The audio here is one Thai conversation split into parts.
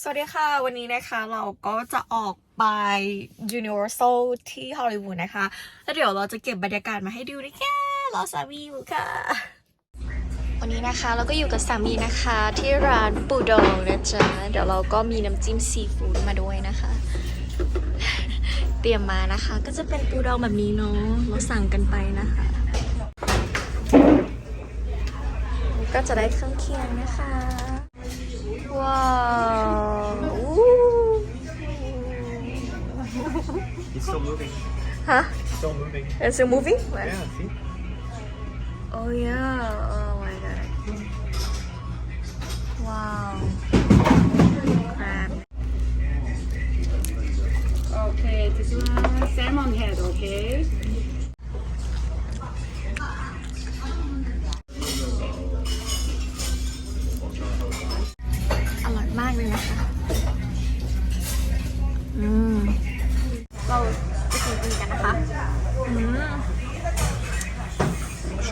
สวัสดีค่ะ วันนี้นะคะเราก็จะออกไป Universal ที่ฮอลลีวูดนะคะ แล้วเดี๋ยวเราจะเก็บบรรยากาศมาให้ดูนะแค่รอสามีอยู่ค่ะ วันนี้นะคะเราก็อยู่กับสามีนะคะที่ร้านปูดองนะจ๊ะ เดี๋ยวเราก็มีน้ำจิ้มซีฟู้ดมาด้วยนะคะ เตรียมมานะคะ ก็จะเป็นปูดองแบบนี้เนาะเราสั่งกันไปนะคะ ก็จะได้เครื่องเคียงนะคะ ว้าว moving. Huh? Still moving. It's still moving? Yeah, see? Oh, yeah.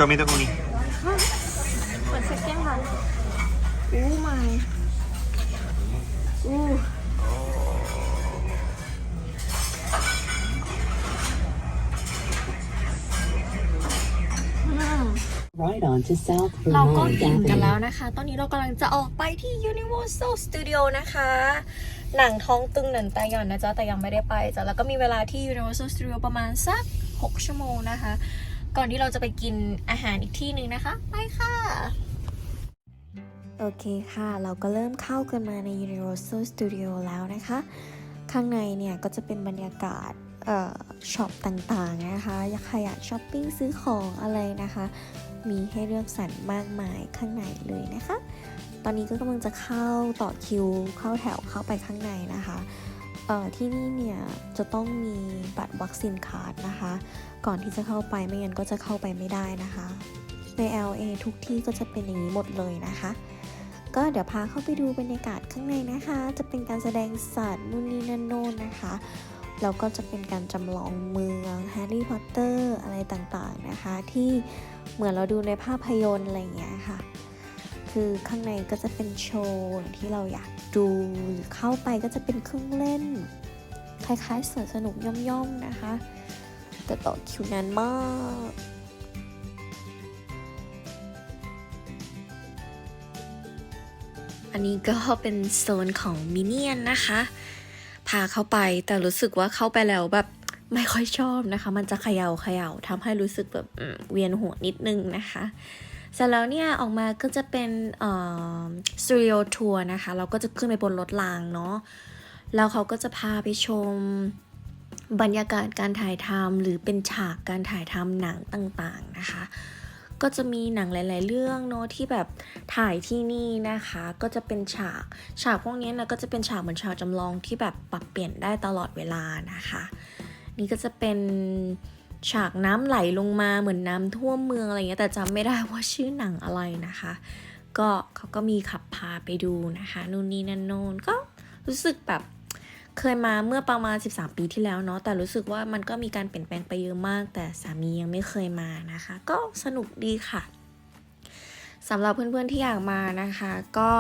Show me the uni. เหมือนเซ็กเก้นค่ะอู้ไม่อู้ Right on to South เราก็ Vermont อิ่มกัน Avenue. แล้วนะคะ ตอนนี้เรากำลังจะออกไปที่ Universal Studio นะคะ หนังท้องตึงหนังตาหย่อนนะจ๊ะ แต่ยังไม่ได้ไปจ้ะ แล้วก็มีเวลาที่ Universal Studio ประมาณสัก 6 ชั่วโมงนะคะ ก่อนที่เราจะไปกินอาหารอีกที่หนึ่งนะคะ ไปค่ะ โอเคค่ะ เราก็เริ่มเข้ากันมาใน Universal Studio แล้วนะคะ ข้างในเนี่ยก็จะเป็นบรรยากาศเอ่อช็อปต่างๆนะคะอยากใครอยากช้อปปิ้งซื้อของอะไรนะคะ มีให้เลือกสรรมากมายข้างในเลยนะคะ ตอนนี้ก็กำลังจะเข้าต่อคิวเข้าแถวเข้าไปข้างในนะคะเอ่อที่นี่เนี่ยจะต้องมีบัตรวัคซีนการ์ดนะคะ ก่อนที่จะเข้าไปไม่งั้นก็จะเข้าไปไม่ได้นะคะ ใน LA ทุกที่ก็จะเป็นอย่างนี้หมดเลยนะคะ ก็เดี๋ยวพาเข้าไปดูบรรยากาศข้างในนะคะ จะเป็นการแสดงสัตว์นู่นนี่นั่นโน่นนะคะแล้วก็จะเป็นการจำลองเมืองแฮร์รี่พอตเตอร์อะไรต่างๆนะคะ ที่เหมือนเราดูในภาพยนตร์อะไรอย่างเงี้ยค่ะ คือข้างในก็จะเป็นโชว์ที่เราอยากดูเข้าไปก็จะเป็นเครื่องเล่น คล้ายๆสวนสนุกย่อมๆนะคะ แต่ต่อคิวนานมากอันนี้ก็เป็นโซนของมินเนี่ยนนะคะ พาเข้าไปแต่รู้สึกว่าเข้าไปแล้วแบบไม่ค่อยชอบนะคะ มันจะเขยา่าเขย่าทำให้รู้สึกแบบเวียนหัวนิดนึงนะคะเสร็จแล้วเนี่ยออกมาก็จะเป็นสตูดิโอทัวร์นะคะ เราก็จะขึ้นไปบนรถรางเนาะแล้วเขาก็จะพาไปชม บรรยากาศการถ่ายทำหรือเป็นฉากการถ่ายทำหนังต่างๆนะคะ ก็จะมีหนังหลาย ๆ เรื่องเนาะที่แบบถ่ายที่นี่นะคะ ก็จะเป็นฉากฉากพวกนี้นะก็จะเป็นฉากเหมือนฉากจำลองที่แบบปรับเปลี่ยนได้ตลอดเวลานะคะ นี่ก็จะเป็นฉากน้ำไหลลงมาเหมือนน้ำท่วมเมืองอะไรเงี้ยแต่จำไม่ได้ว่าชื่อหนังอะไรนะคะ ก็เขาก็มีขับพาไปดูนะคะ นู่นนี่นั่นโน่นก็รู้สึกแบบ เคยมาเมื่อประมาณ 13 ปีที่แล้วเนาะแต่รู้สึกว่ามันก็มีการเปลี่ยนแปลงไปเยอะมาก แต่สามียังไม่เคยมานะคะ ก็สนุกดีค่ะสำหรับเพื่อนๆที่อยากมานะคะ ก็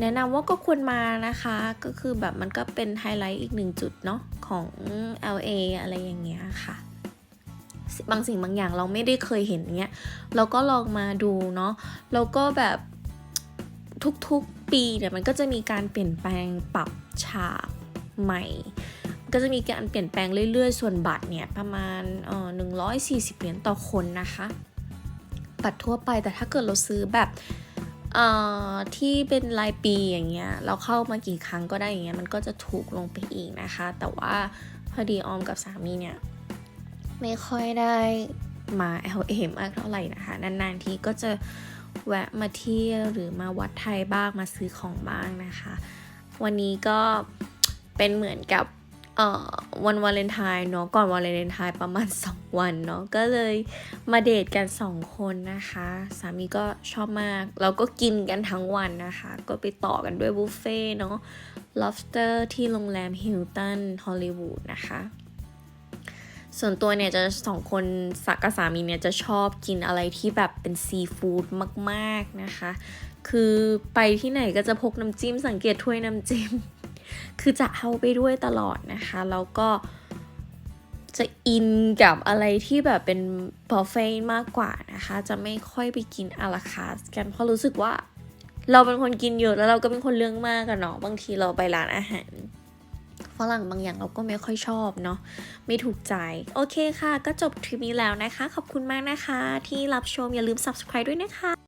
แนะนำว่าก็ควรมานะคะ ก็คือแบบมันก็เป็นไฮไลท์อีกหนึ่งจุดเนาะของ LA อะไรอย่างเงี้ยค่ะ บางสิ่งบางอย่างเราไม่ได้เคยเห็นเงี้ยเราก็ลองมาดูเนาะแล้วก็แบบทุกๆปีเนี่ยมันก็จะมีการเปลี่ยนแปลงปรับฉาก ใหม่ ก็จะมีการเปลี่ยนแปลงเรื่อยๆ ส่วนบัตรเนี่ยประมาณเอ่อ140 เหรียญต่อคนนะคะ บัตรทั่วไปแต่ถ้าเกิดเราซื้อแบบเอ่อที่เป็นรายปีอย่างเงี้ยเราเข้ามากี่ครั้งก็ได้อย่างเงี้ยมันก็จะถูกลงไปอีกนะคะ แต่ว่าพอดีออมกับสามีเนี่ยไม่ค่อยได้มา LA มากเท่าไหร่นะคะนานๆทีก็จะแวะมาเที่ยวหรือมาวัดไทยบ้างมาซื้อของบ้างนะคะ วันนี้ก็ เป็นเหมือนกับวันวาเลนไทน์เนาะก่อนวาเลนไทน์ประมาณ 2 วันเนาะก็เลยมาเดทกัน 2 คนนะคะ สามีก็ชอบมากเราก็กินกันทั้งวันนะคะ ก็ไปต่อกันด้วยบุฟเฟ่เนาะ lobster ที่โรงแรม Hilton Hollywood นะคะ ส่วนตัวเนี่ยจะสองคนสักกับสามีเนี่ยจะชอบกินอะไรที่แบบเป็นซีฟู้ดมาก ๆนะคะ คือไปที่ไหนก็จะพกน้ำจิ้มสังเกตถ้วยน้ำจิ้ม คือจะเอาไปด้วยตลอดนะคะ แล้วก็จะอินกับอะไรที่แบบเป็นบุฟเฟ่ต์มากกว่านะคะ จะไม่ค่อยไปกินอาราคาสกัน เพราะรู้สึกว่าเราเป็นคนกินเยอะแล้วเราก็เป็นคนเรื่องมากกันเนาะ บางทีเราไปร้านอาหารฝรั่งบางอย่างเราก็ไม่ค่อยชอบเนาะ ไม่ถูกใจ โอเคค่ะ ก็จบทริปนี้แล้วนะคะ ขอบคุณมากนะคะ ที่รับชมอย่าลืม subscribe ด้วยนะคะ